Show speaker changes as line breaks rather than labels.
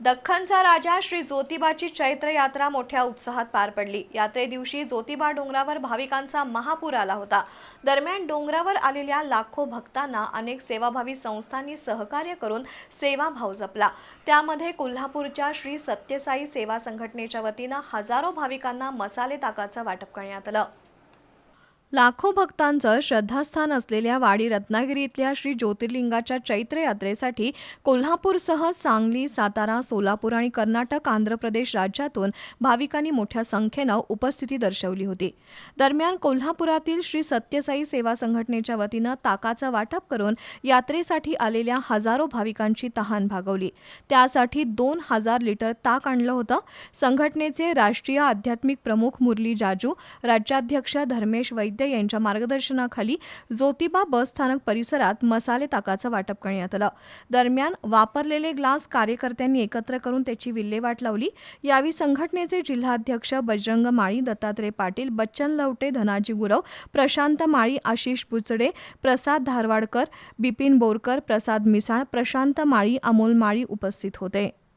दख्खनचा राजा श्री ज्योतिबाची चैत्र यात्रा मोठ्या उत्साहात पार पडली. यात्रे दिवशी ज्योतिबा डोंगरावर भाविकांचा महापूर आला होता. दरम्यान डोंगरावर आलेल्या लाखो भक्तांना अनेक सेवाभावी संस्थांनी सहकार्य करून सेवाभाव जपला. त्यामध्ये कोल्हापूरच्या श्री सत्यसाई सेवा संघटनेच्या वतीनं हजारो भाविकांना मसाले ताकाचं वाटप करण्यात आलं. लाखो भक्तांचं श्रद्धास्थान असलेल्या वाडी रत्नागिरी इथल्या श्री ज्योतिर्लिंगाच्या चैत्र यात्रेसाठी कोल्हापूरसह सांगली सातारा सोलापूर आणि कर्नाटक आंध्र प्रदेश राज्यातून भाविकांनी मोठ्या संख्येनं उपस्थिती दर्शवली होती. दरम्यान कोल्हापुरातील श्री सत्यसाई सेवा संघटनेच्या वतीनं ताकाचं वाटप करून यात्रेसाठी आलेल्या हजारो भाविकांची तहान भागवली. त्यासाठी दोन हजार लिटर ताक आणलं होतं. संघटनेचे राष्ट्रीय आध्यात्मिक प्रमुख मुरली जाजू राज्याध्यक्ष धर्मेश वैद्य यांच्या मार्गदर्शनाखाली ज्योतिबा बस स्थानक परिसरात मसाले ताकाचं वाटप करण्यात आलं. दरम्यान वापरलेले ग्लास कार्यकर्त्यांनी एकत्र करून त्याची विल्हेवाट लावली. यावेळी संघटनेचे जिल्हाध्यक्ष बजरंग माळी दत्तात्रय पाटील बच्चन लवटे धनाजी गुरव प्रशांत माळी आशिष बुचडे प्रसाद धारवाडकर बिपिन बोरकर प्रसाद मिसाळ प्रशांत माळी अमोल माळी उपस्थित होते.